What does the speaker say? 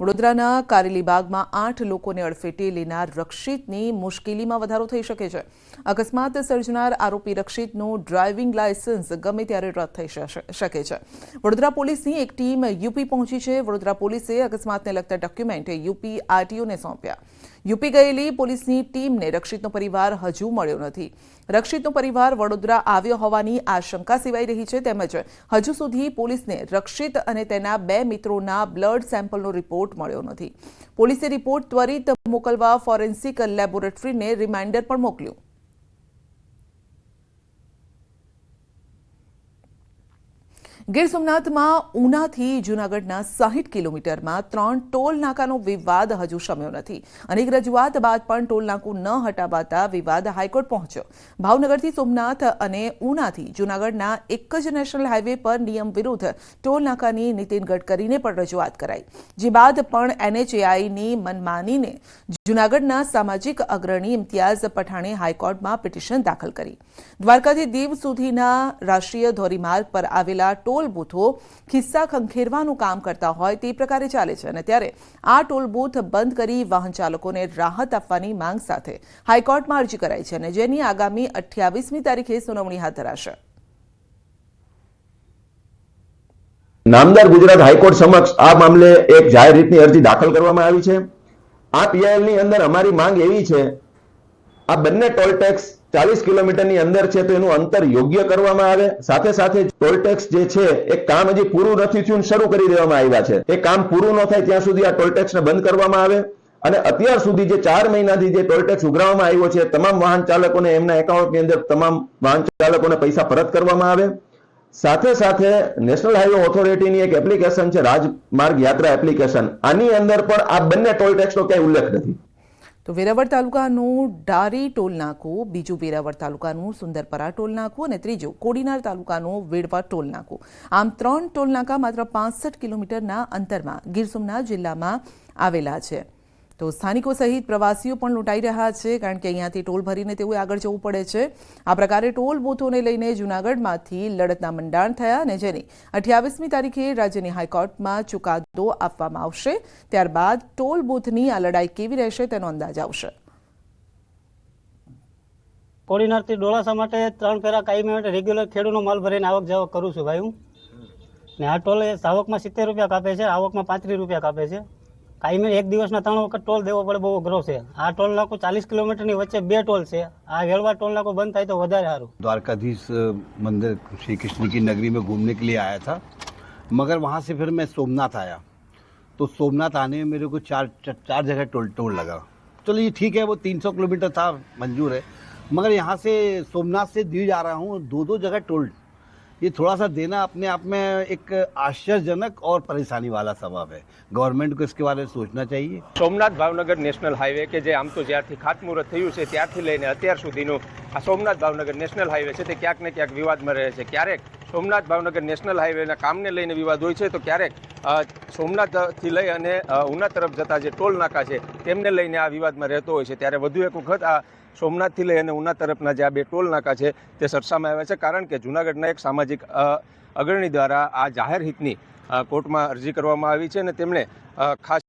વડોદરાના કારેલીબાગમાં આઠ લોકોને અડફેટે લેનાર રક્ષિતની મુશ્કેલીમાં વધારો થઈ શકે છે. અકસ્માત સર્જનાર આરોપી રક્ષિતનું ડ્રાઇવિંગ લાયસન્સ ગમે ત્યારે રદ થઈ શકે છે. વડોદરા પોલીસની એક ટીમ યુપી પહોંચી છે. વડોદરા પોલીસે અકસ્માતને લગતા ડોક્યુમેન્ટ યુપી આરટીઓને સોંપ્યા. યુપી ગયેલી પોલીસની ટીમને રક્ષિતનો પરિવાર હજુ મળ્યો નથી. રક્ષિતનો પરિવાર વડોદરા આવ્યો હોવાની આશંકા સિવાય રહી છે. તેમજ હજુ સુધી પોલીસને રક્ષિત અને તેના બે મિત્રોના બ્લડ સેમ્પલનો રિપોર્ટ મળ્યો નથી. પોલીસે રિપોર્ટ ત્વરિત મોકલવા ફોરેન્સિક લેબોરેટરીને રિમાઇન્ડર પણ મોકલ્યું. ગીર સોમનાથમાં ઉનાથી જૂનાગઢના સાહીઠ કિલોમીટરમાં ત્રણ ટોલ નાકાનો વિવાદ હજુ શમ્યો નથી. અનેક રજૂઆત બાદ પણ ટોલ નાકું ન હટાવાતા વિવાદ હાઈકોર્ટ પહોંચ્યો. ભાવનગરથી સોમનાથ અને ઉનાથી જૂનાગઢના એક જ નેશનલ હાઈવે પર નિયમ વિરુદ્ધ ટોલ નાકાની નીતિન ગડકરીને પણ રજૂઆત કરાઈ. જે બાદ પણ એનએચએઆઈની મનમાનીને જૂનાગઢના સામાજિક અગ્રણી ઇમ્તિયાઝ પઠાણે હાઈકોર્ટમાં પિટિશન દાખલ કરી. દ્વારકાથી દીવ સુધીના રાષ્ટ્રીય ધોરીમાર્ગ પર આવેલા ટોલ બૂથો ખિસ્સા ખંખેરવાનું કામ કરતા હોય તે પ્રકારે ચાલે છે અને ત્યારે આ ટોલ બૂથ બંધ કરી વાહન ચાલકોને રાહત આપવાની માંગ સાથે હાઈકોર્ટમાં અરજી કરાઈ છે અને જેની આગામી અઠ્યાવીસમી તારીખે સુનાવણી હાથ ધરાશે. નામદાર ગુજરાત હાઈકોર્ટ સમક્ષ આ મામલે એક જાહેર રીતની અરજી દાખલ કરવામાં આવી છે. આ પીઆઈએલની અંદર અમારી માંગ એવી છે, આ બંને ટોલ ટેક્સ ચાલીસ કિલોમીટરની અંદર છે તો એનું અંતર યોગ્ય કરવામાં આવે. સાથે સાથે ટોલ ટેક્સ જે છે, એ કામ હજી પૂરું નથી થયું શરૂ કરી દેવામાં આવ્યા છે. એ કામ પૂરું ન થાય ત્યાં સુધી આ ટોલ ટેક્સને બંધ કરવામાં આવે. અને અત્યાર સુધી જે ચાર મહિનાથી જે ટોલ ટેક્સ ઉઘરાવવામાં આવ્યો છે તમામ વાહન ચાલકોને, એમના એકાઉન્ટની અંદર તમામ વાહન ચાલકોને પૈસા પરત કરવામાં આવે. સાથે સાથે નેશનલ હાઈવે ઓથોરિટીની એક એપ્લિકેશન છે, રાજમાર્ગ યાત્રા એપ્લિકેશન. આની અંદર પણ આ બંને ટોલ ટેક્સનો ક્યાંય ઉલ્લેખ નથી. તો વેરાવળ તાલુકાનું ડારી ટોલ નાકું, બીજું વેરાવળ તાલુકાનું સુંદરપરા ટોલ નાકું અને ત્રીજું કોડીનાર તાલુકાનું વેડવા ટોલ નાકું. આમ ત્રણ ટોલ નાકા માત્ર પાંસઠ કિલોમીટરના અંતરમાં ગીર સોમનાથ જિલ્લામાં આવેલા છે. તો સ્થાનિકો સહિત પ્રવાસીઓ પણ લૂંટાઈ રહ્યા છે, કારણ કે અહીંયાથી ટોલ ભરીને તેઓએ આગળ જવું પડે છે. આ પ્રકારે ટોલ બૂથોને લઈને જૂનાગઢમાંથી લડતના મંડાણ થયા અને જેની અઠ્યાવીસમી તારીખે રાજ્યની હાઈકોર્ટમાં ચુકાદો આપવામાં આવશે. ત્યારબાદ ટોલ બૂથની આ લડાઈ કેવી રહેશે તેનો અંદાજ આવશે. કોડીનારથી ડોળાસા માટે ત્રણ ફેરા કાયમી માટે રેગ્યુલર ખેડૂતનો માલ ભરીને આવક જાવક કરું છું ભાઈ હું. ને આ ટોલે આવકમાં સિત્તેર રૂપિયા કાપે છે, આવકમાં પાંત્રીસ રૂપિયા કાપે છે. કાયમી એક દિવસના ત્રણ વખત ટોલ દેવો પડે બહુ અઘરો છે આ ટોલ નાકું ચાલીસ કિલોમીટરની વચ્ચે બે ટોલ છે આ વેળવા ટોલ નાકું બંધ થાય તો વધારે સારું द्वारकाधीश अ, मंदिर श्री कृष्ण की नगरी में घूमने के लिए आया था मगर वहाँ से फिर मैं सोमनाथ आया तो सोमनाथ आने में मेरे को चार चार, चार जगह टोल टोल लगा चलो ये ठीक है वो 300 किलोमीटर था मंजूर है मगर यहाँ से सोमनाथ से दीव जा रहा हूँ दो दो जगह टोल ये थोड़ा सा देना अपने आप में एक आश्चर्यजनक और परेशानी वाला स्वभाव है गवर्नमेंट को इसके बारे में सोचना चाहिए સોમનાથ ભાવનગર નેશનલ હાઈવે કે જે આમ તો જ્યારથી ખાતમુહૂર્ત થયું છે ત્યારથી લઈને અત્યાર સુધીનું આ સોમનાથ ભાવનગર નેશનલ હાઈવે છે તે ક્યાંક ને ક્યાંક વિવાદમાં રહે છે ક્યારેક સોમનાથ ભાવનગર નેશનલ હાઈવેના કામને લઈને વિવાદ હોય છે તો ક્યારેક અ, સોમનાથથી લઈ અને ઉના તરફ જતા જે ટોલ નાકા છે, તેમને લઈને આ વિવાદમાં રહેતો હોય છે. ત્યારે વધુ એક વખત આ સોમનાથથી લઈ અને ઉના તરફના જે આ બે ટોલ નાકા છે, તે સરસામાં આવ્યા છે. કારણ કે જૂનાગઢના એક સામાજિક અગ્રણી દ્વારા આ જાહેર હિતની કોર્ટમાં અરજી કરવામાં આવી છે અને તેમણે ખાસ